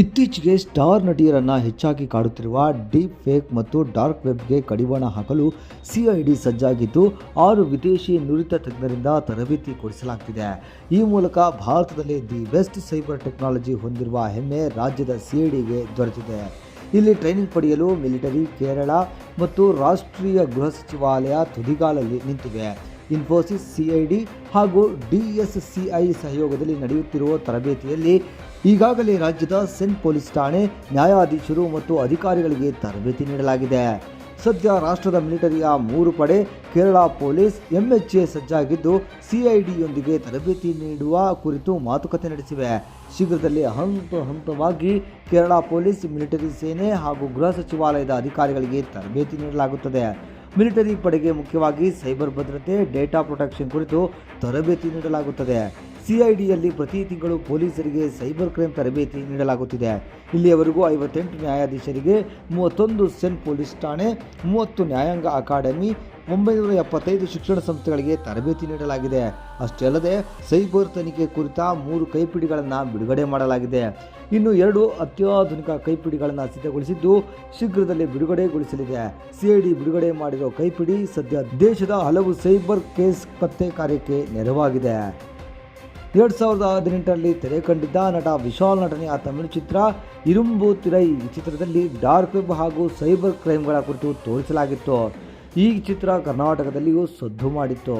ಇತ್ತೀಚೆಗೆ ಸ್ಟಾರ್ ನಟಿಯರನ್ನ ಹೆಚ್ಚಾಗಿ ಕಾಡುತ್ತಿರುವ ಡೀಪ್ ಫೇಕ್ ಮತ್ತು ಡಾರ್ಕ್ ವೆಬ್ಗೆ ಕಡಿವಾಣ ಹಾಕಲು ಸಿಐಡಿ ಸಜ್ಜಾಗಿದ್ದು, ಆರು ವಿದೇಶಿ ನುರಿತ ತಜ್ಞರಿಂದ ತರಬೇತಿ ಕೊಡಿಸಲಾಗ್ತಿದೆ. ಈ ಮೂಲಕ ಭಾರತದಲ್ಲಿ ದಿ ಬೆಸ್ಟ್ ಸೈಬರ್ ಟೆಕ್ನಾಲಜಿ ಹೊಂದಿರುವ ಹೆಮ್ಮೆ ರಾಜ್ಯದ ಸಿಐಡಿಗೆ ದೊರೆತಿದೆ. ಇಲ್ಲಿ ಟ್ರೈನಿಂಗ್ ಪಡೆಯಲು ಮಿಲಿಟರಿ, ಕೇರಳ ಮತ್ತು ರಾಷ್ಟ್ರೀಯ ಗೃಹ ಸಚಿವಾಲಯ ತುದಿಗಾಲಲ್ಲಿ ನಿಂತಿವೆ. ಇನ್ಫೋಸಿಸ್ ಸಿಐಡಿ ಹಾಗೂ ಡಿಎಸ್ಸಿಐ ಸಹಯೋಗದಲ್ಲಿ ನಡೆಯುತ್ತಿರುವ ತರಬೇತಿಯಲ್ಲಿ ಈಗಾಗಲೇ ರಾಜ್ಯದ ಸೆಂಟ್ ಪೊಲೀಸ್ ಠಾಣೆ, ನ್ಯಾಯಾಧೀಶರು ಮತ್ತು ಅಧಿಕಾರಿಗಳಿಗೆ ತರಬೇತಿ ನೀಡಲಾಗಿದೆ. ಸದ್ಯ ರಾಷ್ಟ್ರದ ಮಿಲಿಟರಿಯ ಮೂರು ಪಡೆ, ಕೇರಳ ಪೊಲೀಸ್, ಎಂಎಚ್ಎ ಸಜ್ಜಾಗಿದ್ದು ಸಿಐಡಿಯೊಂದಿಗೆ ತರಬೇತಿ ನೀಡುವ ಕುರಿತು ಮಾತುಕತೆ ನಡೆಸಿವೆ. ಶೀಘ್ರದಲ್ಲೇ ಹಂತ ಹಂತವಾಗಿ ಕೇರಳ ಪೊಲೀಸ್, ಮಿಲಿಟರಿ ಸೇನೆ ಹಾಗೂ ಗೃಹ ಸಚಿವಾಲಯದ ಅಧಿಕಾರಿಗಳಿಗೆ ತರಬೇತಿ ನೀಡಲಾಗುತ್ತದೆ. ಮಿಲಿಟರಿ ಪಡೆಗೆ ಮುಖ್ಯವಾಗಿ ಸೈಬರ್ ಭದ್ರತೆ ಡೇಟಾ ಪ್ರೊಟೆಕ್ಷನ್ ಕುರಿತು ತರಬೇತಿ ನೀಡಲಾಗುತ್ತದೆ. ಸಿಐಡಿಯಲ್ಲಿ ಪ್ರತಿ ತಿಂಗಳು ಪೊಲೀಸರಿಗೆ ಸೈಬರ್ ಕ್ರೈಮ್ ತರಬೇತಿ ನೀಡಲಾಗುತ್ತಿದೆ. ಇಲ್ಲಿಯವರೆಗೂ ಐವತ್ತೆಂಟು ನ್ಯಾಯಾಧೀಶರಿಗೆ ಮೂವತ್ತೊಂದು ಸೆನ್ ಪೊಲೀಸ್ ಠಾಣೆ, ಮೂವತ್ತು ನ್ಯಾಯಾಂಗ ಅಕಾಡೆಮಿ, ಒಂಬೈನೂರ ಎಪ್ಪತ್ತೈದು ಶಿಕ್ಷಣ ಸಂಸ್ಥೆಗಳಿಗೆ ತರಬೇತಿ ನೀಡಲಾಗಿದೆ. ಅಷ್ಟೇ ಅಲ್ಲದೆ ಸೈಬರ್ ತನಿಖೆ ಕುರಿತ ಮೂರು ಕೈಪಿಡಿಗಳನ್ನು ಬಿಡುಗಡೆ ಮಾಡಲಾಗಿದೆ. ಇನ್ನು ಎರಡು ಅತ್ಯಾಧುನಿಕ ಕೈಪಿಡಿಗಳನ್ನು ಸಿದ್ಧಗೊಳಿಸಿದ್ದು ಶೀಘ್ರದಲ್ಲೇ ಬಿಡುಗಡೆಗೊಳಿಸಲಿದೆ. ಸಿಐಡಿ ಬಿಡುಗಡೆ ಮಾಡಿರೋ ಕೈಪಿಡಿ ಸದ್ಯ ದೇಶದ ಹಲವು ಸೈಬರ್ ಕೇಸ್ ಪತ್ತೆ ಕಾರ್ಯಕ್ಕೆ ನೆರವಾಗಿದೆ. ಎರಡು ಸಾವಿರದ ಹದಿನೆಂಟರಲ್ಲಿ ತೆರೆ ಕಂಡಿದ್ದ ನಟ ವಿಶಾಲ್ ನಟನೆಯ ತಮಿಳು ಚಿತ್ರ ಇರುಂಬು ತಿರೈ ಈ ಚಿತ್ರದಲ್ಲಿ ಡಾರ್ಕ್ ವೆಬ್ ಹಾಗೂ ಸೈಬರ್ ಕ್ರೈಮ್ಗಳ ಕುರಿತು ತೋರಿಸಲಾಗಿತ್ತು. ಈ ಚಿತ್ರ ಕರ್ನಾಟಕದಲ್ಲಿಯೂ ಸದ್ದು ಮಾಡಿತ್ತು.